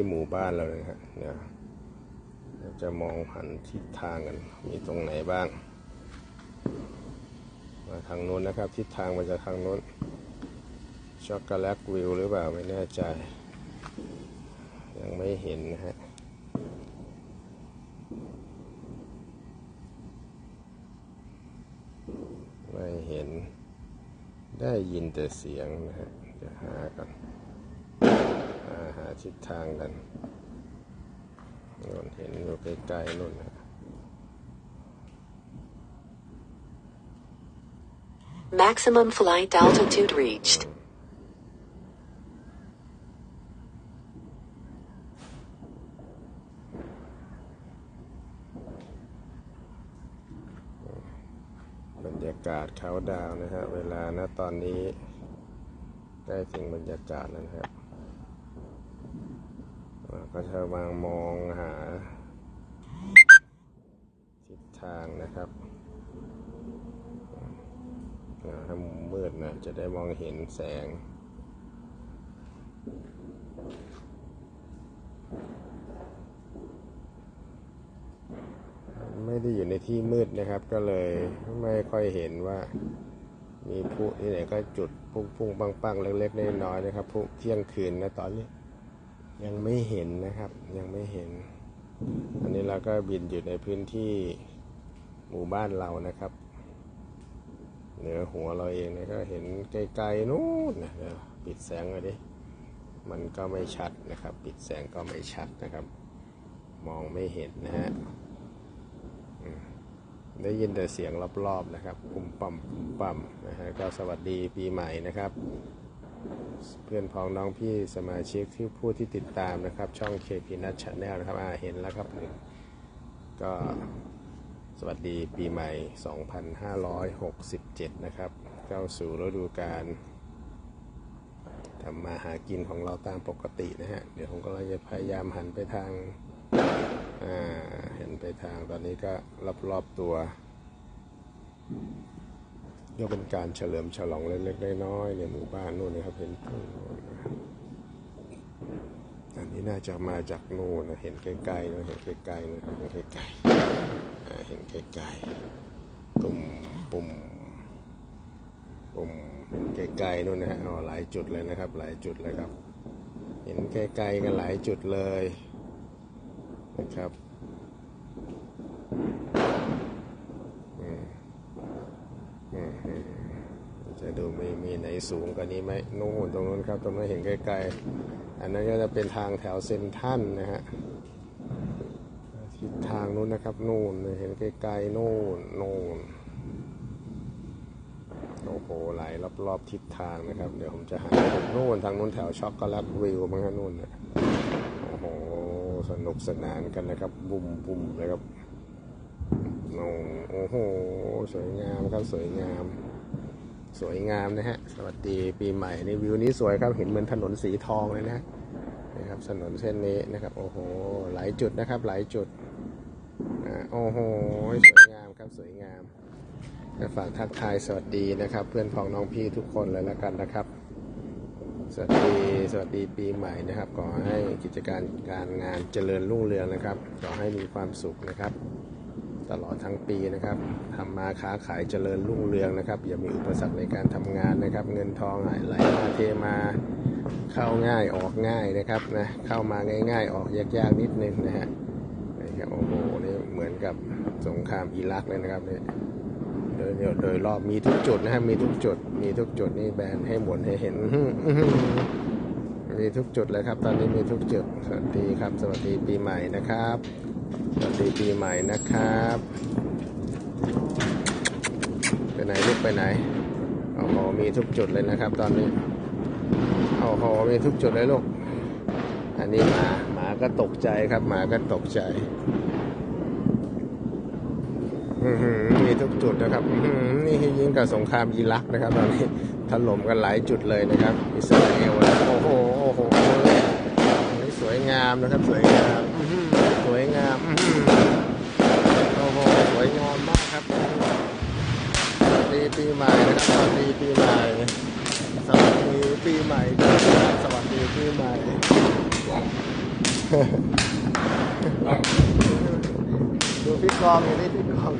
ที่หมู่บ้านเราเลยครับเนี่ยเดี๋ยวจะมองหันทิศทางกัน มีตรงไหนบ้าง มาทางนู้นนะครับ ทิศทางมาจากทางนู้น ช็อกโกแลตวิวหรือเปล่าไม่แน่ใจ ยังไม่เห็นนะฮะไม่เห็นได้ยินแต่เสียงนะฮะจะหากันาหาทิศทางกันนู่นเห็นอยู่ใกล้ๆนู่นนะ Maximum flight altitude reached. บรรยากาศเขาดาวน์นะฮะ เวลานะตอนนี้ ใกล้ถึงบรรยากาศแล้วนะครับเรา ก็จะวางมองหาทิศทางนะครับถ้ามุมมืดนะจะได้มองเห็นแสง ไม่ได้อยู่ในที่มืดนะครับ ก็เลยไม่ค่อยเห็นว่า มีพลุที่ไหนก็จุดปุ้งปุ้งปังๆ เล็กๆน้อยๆนะครับพลุเที่ยงคืนนะตอนนี้ ยังไม่เห็นนะครับ ยังไม่เห็น อันนี้เราก็บินอยู่ในพื้นที่หมู่บ้านเรานะครับ เหนือหัวเราเองนะก็เห็นไกลๆนู้นนะปิดแสงเลยดิมันก็ไม่ชัดนะครับ ปิดแสงก็ไม่ชัดนะครับ มองไม่เห็นนะฮะได้ยินแต่เสียงรอบๆนะครับปุ่มปั่มปุ่มปั่มนะฮะก็สวัสดีปีใหม่นะครับ เพื่อนพ้องน้องพี่สมาชิกที่ผู้ที่ติดตามนะครับ ช่อง KP Nut Channel นะครับอ่าเห็นแล้วครับผมก็สวัสดีปีใหม่ 2567 นะครับ เข้าสู่ฤดูกาลทำมาหากินของเราตามปกตินะฮะ เดี๋ยวผมก็เลยจะพยายามหันไปทาง อ่า เห็นไปทางตอนนี้ก็รอบๆตัว ก็เป็นการเฉลิมฉลองเล็กๆน้อยๆในหมู่บ้านนู่นนะครับเห็นทุ่งนู่นนะครับอันนี้น่าจะมาจากนู่นนะเห็นใกล้ๆนะเห็นใกล้ๆนะเห็นใกล้ๆอ่เห็นใกล้ๆตุ่มปุ่มปุ่มใกล้ๆนู่นนะฮะอ๋อหลายจุดเลยนะครับ หลายจุดเลยครับ เห็นใกล้ๆกันหลายจุดเลยนะครับอืมอืมอืม จะดูมีมีไหนสูงกว่านี้ไหมนู่นตรงนู้นครับตรงนั้นเห็นใกล้ๆอันนั้นก็จะเป็นทางแถวเซนทันนะฮะทิศทางนู้นนะครับนู่นเห็นใกล้ๆนู่นนู่นโอ้โหไหลรอบๆทิศทางนะครับ เดี๋ยวผมจะหันไปทานู่นทางนู้นแถวช็อกโกแลตวิวมั้งฮะนู่นนะโอ้โหสนุกสนานกันนะครับ บุ่มบุ่มเลยครับโอ้โหสวยงามครับสวยงาม สวยงามนะฮะ สวัสดีปีใหม่นี่วิวนี้สวยครับเห็นเหมือนถนนสีทองเลยนะนะครับถนนเส้นนี้นะครับ โอ้โห หลายจุดนะครับ หลายจุดอ่าโอ้โห สวยงามครับสวยงามฝากทักทายสวัสดีนะครับ เพื่อนพ้องน้องพี่ทุกคนเลยแล้วกันนะครับ สวัสดีสวัสดีปีใหม่นะครับ ขอให้กิจการการงานเจริญรุ่งเรืองนะครับ ขอให้มีความสุขนะครับ ตลอดทั้งปีนะครับทำมาค้าขายเจริญรุ่งเรืองนะครับ อย่ามีอุปสรรคในการทำงานนะครับ เงินทองไหลมาเทมาเข้าง่ายออกง่ายนะครับนะเข้ามาง่าย ๆ ออกยากๆนิดนึงนะฮะนี่ครับโอ้โหนี่เหมือนกับสงครามอิรักเลยนะครับเนี่ยโดยโดยรอบมีทุกจุดนะฮะมีทุกจุด มีทุกจุดนี่แบนให้หมุนให้เห็นมีทุกจุดเลยครับ ตอนนี้มีทุกจุด สวัสดีครับ สวัสดีปีใหม่นะครับ สวัสดีปีใหม่นะครับ ไปไหนลูกไปไหนโอ้โหมีทุกจุดเลยนะครับ ตอนนี้โอ้โหมีทุกจุดเลยลูก อันนี้หมาหมาก็ตกใจครับหมาก็ตกใจอื้อหือมีทุกจุดนะครับอื้อหือนี่ยิ่งกับสงครามอิรักนะครับตอนนี้ถล่มกันหลายจุดเลยนะครับ อิสราเอลโอ้โหโอ้โหสวยงามนะครับสวยงามอื้อหือสวย งามอื้อหือโอ้โหสวยงามมากครับสวัสดีปีใหม่นะครับสวัสดีปีใหม่สวัสดีปีใหม่ครับสวัสดีปีใหม่ดูพี่กองอยู่นี่พี่กอง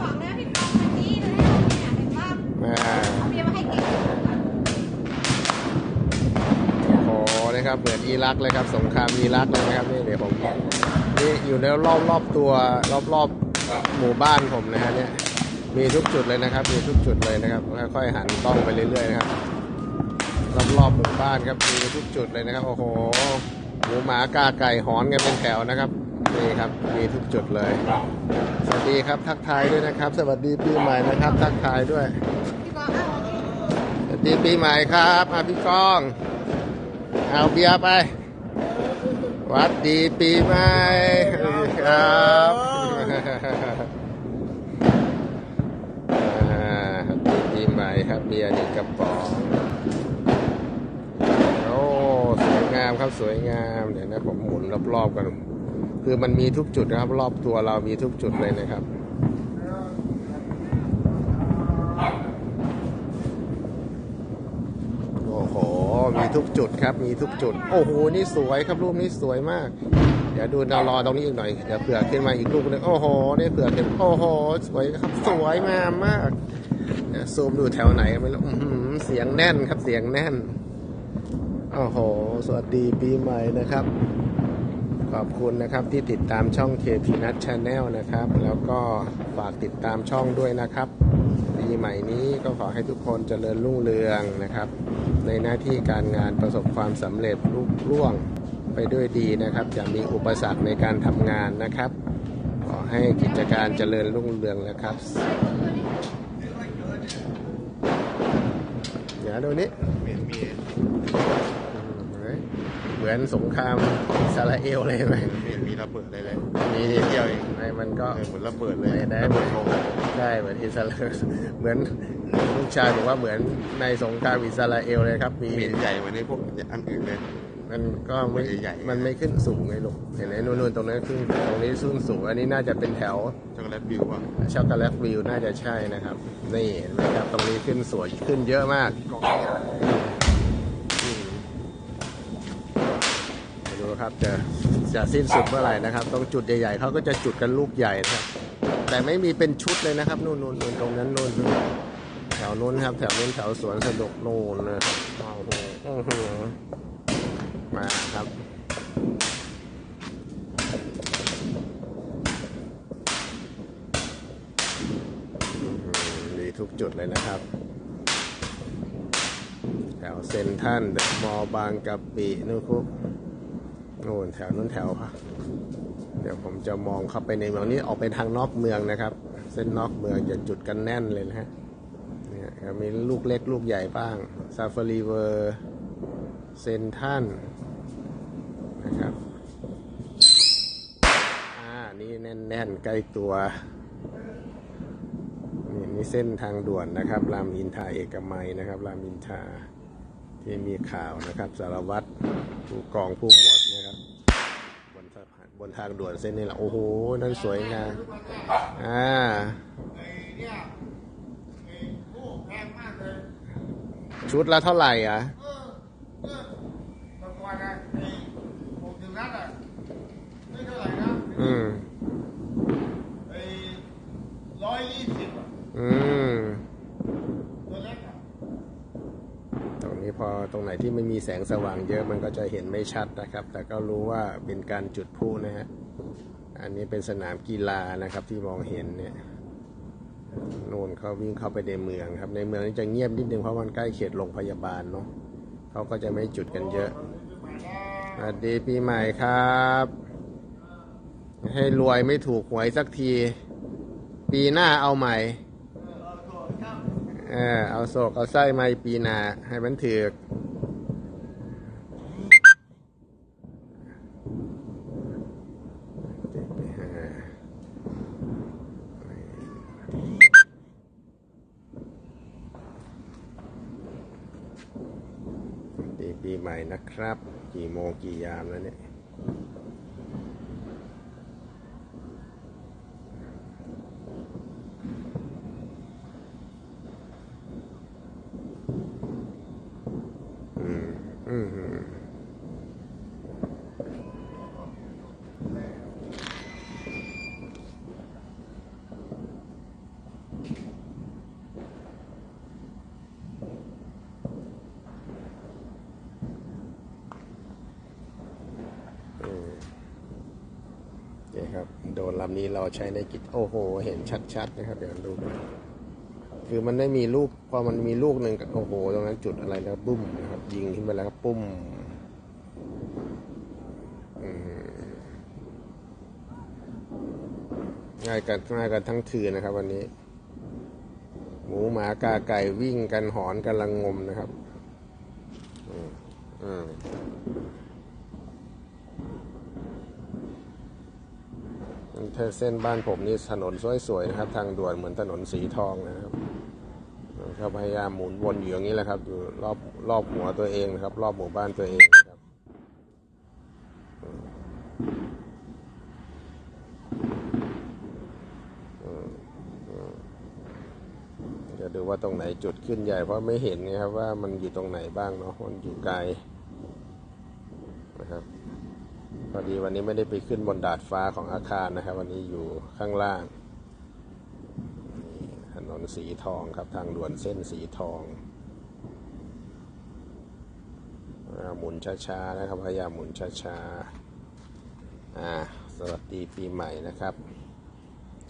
ของนะพี่กองวันนี้นะเนี่ยเห็นว่าอ่าเอาเบียร์มาให้กิน โอ้โห นะครับเหมือนอิรักเลยครับสงครามอิรักเลยนะครับนี่เดี๋ยวผมนี่อยู่ในรอบรอบตัวรอบรอบหมู่บ้านผมนะฮะเนี่ยมีทุกจุดเลยนะครับ มีทุกจุดเลยนะครับค่อยๆหันกล้องไปเรื่อยๆนะครับรอบรอบหมู่บ้านครับมีทุกจุดเลยนะครับโอ้โหหมูหมากาไก่หอนกันเป็นแถวนะครับนี่ครับมีทุกจุดเลย สวัสดีครับทักทายด้วยนะครับ สวัสดีปีใหม่นะครับ ทักทายด้วยสวัสดีปีใหม่ครับอาพี่ก้อง เอาเบียร์ไป วัดดีปีใหม่ครับดีปีใหม่ครับเบียร์หนึ่งกระป๋องโอ้สวยงามครับสวยงามเดี๋ยวนะผมหมุนรอบๆกัน คือมันมีทุกจุดนะครับ รอบตัวเรามีทุกจุดเลยนะครับ มีทุกจุดครับ มีทุกจุด โอ้โห นี่สวยครับรูปนี้สวยมาก เดี๋ยวดูดาวรอตรงนี้อีกหน่อย เดี๋ยวเผื่อขึ้นมาอีกรูปหนึง โอ้โห นี่เผื่อขึ้น โอ้โห สวยครับ สวยงามมากซูมดูแถวไหนไม่รู้อื้อหือเสียงแน่นครับ เสียงแน่น โอ้โห สวัสดีปีใหม่นะครับ ขอบคุณนะครับที่ติดตามช่อง KP n u t Channel นะครับ แล้วก็ฝากติดตามช่องด้วยนะครับ ใหม่นี้ก็ขอให้ทุกคนเจริญรุ่งเรืองนะครับ ในหน้าที่การงานประสบความสำเร็จลุล่วงไปด้วยดีนะครับอย่ามีอุปสรรคในการทำงานนะครับ ขอให้กิจการเจริญรุ่งเรืองนะครับ เดี๋ยวดูนี้ มือนสงครามอิสราเอลเลยไหมไม่เห็นมีระเบิดเลยเลยมีนิดเดียวเองไม่มันก็เออเหมือนระเบิดเลยไม่ได้ระเหเบิมือดนธงใช่เหมือนอิสราเอลเหมือนลูกชายบอกว่าเหมือนในสงครามอิสราเอลเลยครับ มีไม่เห็นใหญ่เหมือนในพวกอันอื่นเลยมันก็ไม่ใหญ่ๆมันไม่ขึ้นสูงไงลูกเห็นไหมนู่นๆตรงนั้นขึ้นตรงนี้ขึ้นสูง อันนี้น่าจะเป็นแถว ช็อกโกแลตวิวอะ ช็อกโกแลตวิวน่าจะใช่นะครับ นี่เห็นไหมครับ ตรงนี้ขึ้นสวยขึ้นเยอะมาก ครับจะจะสิ้นสุดเมื่อไหร่นะครับ ตรงจุดใหญ่ๆเขาก็จะจุดกันลูกใหญ่นะครับ แต่ไม่มีเป็นชุดเลยนะครับนู่นนู่นนู่นตรงนั้นนู่นนู่นแถวนู้นครับ แถวนู้นแถวสวนสนุกนู่นนะครับโอ้โหมาครับอื้อหือมีทุกจุดเลยนะครับแถวเซนทันเดอะมอลล์บางกะปินู่นครับ น่นแถวนู้นแถวครับเดี๋ยวผมจะมองเข้าไปในเมืองนี้ออกไปทางนอกเมืองนะครับ เส้นนอกเมืองจะจุดกันแน่นเลยนะฮะเนี่ยมีลูกเล็กลูกใหญ่บ้างซาฟารีเวอร์เซนทันนะครับอ่านี่แน่นๆ ใกล้ตัวนี่นี่เส้นทางด่วนนะครับ รามอินทราเอกมัยนะครับ รามอินทาที่มีข่าวนะครับ สารวัตร ผู้กองผู้หมวดนะครับบนสะพานบนทางด่วนเส้นนี้แหละโอ้โหนั่นสวยงามอ่าชุดละเท่าไหร่อะอืมไอ้ร้อยยี่สิบอืม ตัวเล็กอะ ตรงนี้ พอตรงไหนที่ไม่มีแสงสว่างเยอะมันก็จะเห็นไม่ชัดนะครับ แต่ก็รู้ว่าเป็นการจุดพลุนะฮะอันนี้เป็นสนามกีฬานะครับที่มองเห็นเนี่ยนู่นเขาวิ่งเข้าไปในเมืองครับ ในเมืองนี่จะเงียบนิดนึงเพราะมันใกล้เขตโรงพยาบาลเนาะเขาก็จะไม่จุดกันเยอะสวัสดีปีใหม่ครับ ให้รวยไม่ถูกหวยสักที ปีหน้าเอาใหม่ เออเอาโศกเอาไส้มาปีนาให้มันถือกเจ็ดไปห้าดีปีใหม่นะครับ กี่โมงกี่ยามแล้วเนี่ย โดรนลำนี้เราใช้ในกิจโอ้โห เห็นชัดๆนะครับ เดี๋ยวดู คือมันได้มีลูกพอมันมีลูกหนึ่งโอ้โห ตรงนั้นจุดอะไรแล้วบุ้มนะครับ ยิงขึ้นไปแล้วครับปุ้มอืมง่ายกันง่ายกันทั้งคืนนะครับ วันนี้ หมูหมากาไก่วิ่งกันหอนกันลังงมนะครับ อืมอืม ถ้าเส้นบ้านผมนี่ถนนสวยๆนะครับ ทางด่วนเหมือนถนนสีทองนะครับก็พยายามหมุนวนอยู่อย่างนี้แหละครับ อยู่รอบรอบหัวตัวเองนะครับ รอบหมู่บ้านตัวเองครับจะดูว่าตรงไหนจุดขึ้นใหญ่เพราะไม่เห็นไงครับว่ามันอยู่ตรงไหนบ้างเนาะมันอยู่ไกลนะครับ พ อดีวันนี้ไม่ได้ไปขึ้นบนดาดฟ้าของอาคารนะครับ วันนี้อยู่ข้างล่างถนนสีทองครับทางด่วนเส้นสีทองหมุนช้าๆนะครับพยายามหมุนช้าๆอ่าสวัสดีปีใหม่นะครับ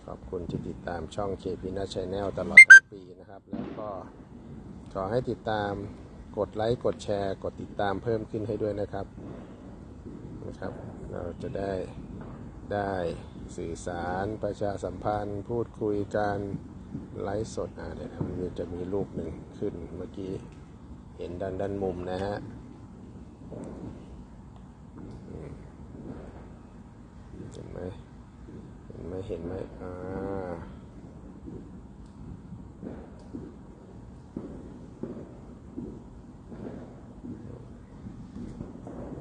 ขอบคุณที่ติดตามช่องเคพีนาชแนลตลอดทั้งปีนะครับ แล้วก็ขอให้ติดตามกดไลค์กดแชร์ กดติดตามเพิ่มขึ้นให้ด้วยนะครับนะครับ เราจะได้ได้สื่อสารประชาสัมพันธ์ พูดคุยกันไลฟ์สดอ่าเดี๋ยวมันจะมีรูปหนึ่งขึ้นเมื่อกี้เห็นด้านด้านมุมนะฮะเห็นไหมเห็นไหมเห็นไหมอ่า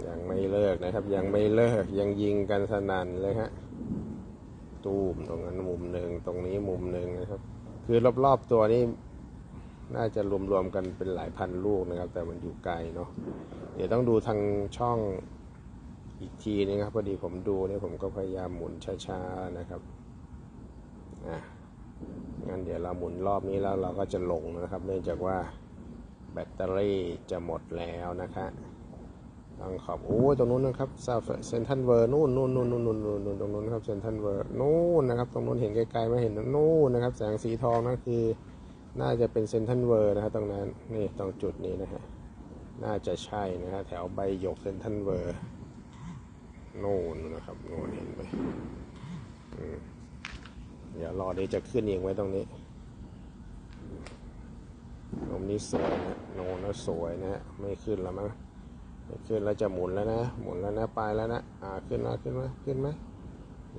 ยังไม่เลิก นะครับ ยังไม่เลิกยังยิงกันสนั่นเลยฮะตูมตรงนั้นมุมหนึ่งตรงนี้มุมหนึ่งนะครับ คือรอบๆตัวนี้น่าจะรวมๆกันเป็นหลายพันลูกนะครับ แต่มันอยู่ไกลเนาะเดี๋ยวต้องดูทางช่องอีกทีนึงครับพอดีผมดูเนี่ยผมก็พยายามหมุนช้าๆนะครับอะงั้นเดี๋ยวเราหมุนรอบนี้แล้วเราก็จะลงนะครับ เนื่องจากว่าแบตเตอรี่จะหมดแล้วนะครั บต้องขอบโอ้ยตรงนู้นนะครับซาเซนทันเวอร์นู่นนู่นนู่นนู่นนู่นนู่นตรงนู้นครับเซนทันเวอร์นู่นนะครับ ตรงนู้นเห็นไกลๆไม่เห็นนู่นนะครับ แสงสีทองนั่นคือ น่าจะเป็นเซนทันเวอร์นะครับตรงนั้นนี่ตรงจุดนี้นะฮะน่าจะใช่นะฮะแถวใบหยกเซนทันเวอร์นู่นนะครับนู่นเห็นไหมเดี๋ยวรอเดี๋ยวจะขึ้นเองไว้ตรงนี้ตรงนี้สวยนะโน่นนะสวยนะฮะไม่ขึ้นแล้วมั้ง ขึ้นแล้วจะหมุนแล้วนะ หมุนแล้วนะไปแล้วนะ อ่า ขึ้นมาขึ้นมาขึ้นไหม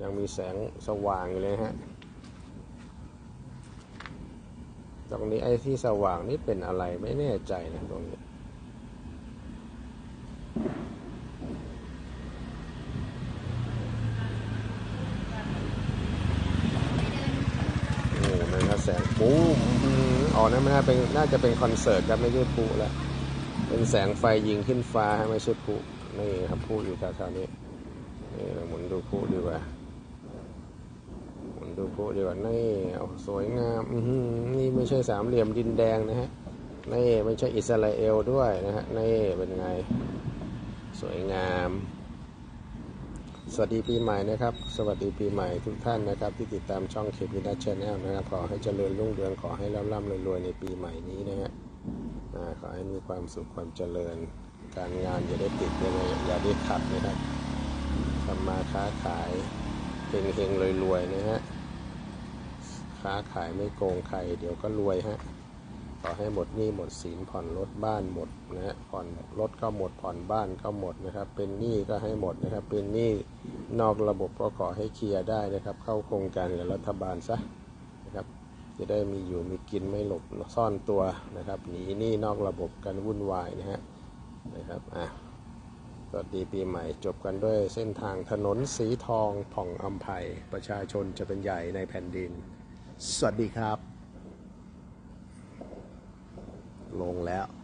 ยังมีแสงสว่างอยู่เลยฮะ ตรงนี้ไอ้ที่สว่างนี่เป็นอะไรไม่แน่ใจนะตรงนี้ โอ้นั่นครับแสงปูอ๋อนั่นไม่น่าเป็นน่าจะเป็นคอนเสิร์ตครับไม่ใช่ปูแล้ว เป็นแสงไฟยิงขึ้นฟ้าไม่ใช่พลุนี่ครับพลุอยู่แถวๆนี้นี่เราหมุนดูพลุดีกว่าหมุนดูพลุดีกว่านี่เอาสวยงามนี่ไม่ใช่สามเหลี่ยมดินแดงนะฮะนี่ไม่ใช่อิสราเอลด้วยนะฮะนี่เป็นไงสวยงาม สวัสดีปีใหม่นะครับ สวัสดีปีใหม่ทุกท่านนะครับ ที่ติดตามช่องเคพีดัชแนลนะครับ ขอให้เจริญรุ่งเรืองขอให้ร่ำร่ำรวยๆในปีใหม่นี้นะฮะ ขอให้มีความสุขความเจริญ การงานอย่าได้ติดอย่าได้อย่าได้ขัดนะครับทำมาค้าขายเฮงเฮงรวยรวยๆนะฮะค้าขายไม่โกงใครเดี๋ยวก็รวยฮะขอให้หมดหนี้หมดสินผ่อนรถบ้านหมดนะฮะผ่อนรถก็หมดผ่อนบ้านก็หมดนะครับ เป็นหนี้ก็ให้หมดนะครับ เป็นหนี้นอกระบบก็ขอให้เคลียร์ได้นะครับ เข้าโครงการกับรัฐบาลซะ จะได้มีอยู่มีกินไม่หลบซ่อนตัวนะครับหนีหนี้นอกระบบกันวุ่นวายนะฮะนะครับอะสวัสดีปีใหม่จบกันด้วยเส้นทางถนนสีทองผ่องอัมภัยประชาชนจะเป็นใหญ่ในแผ่นดิน สวัสดีครับ ลงแล้ว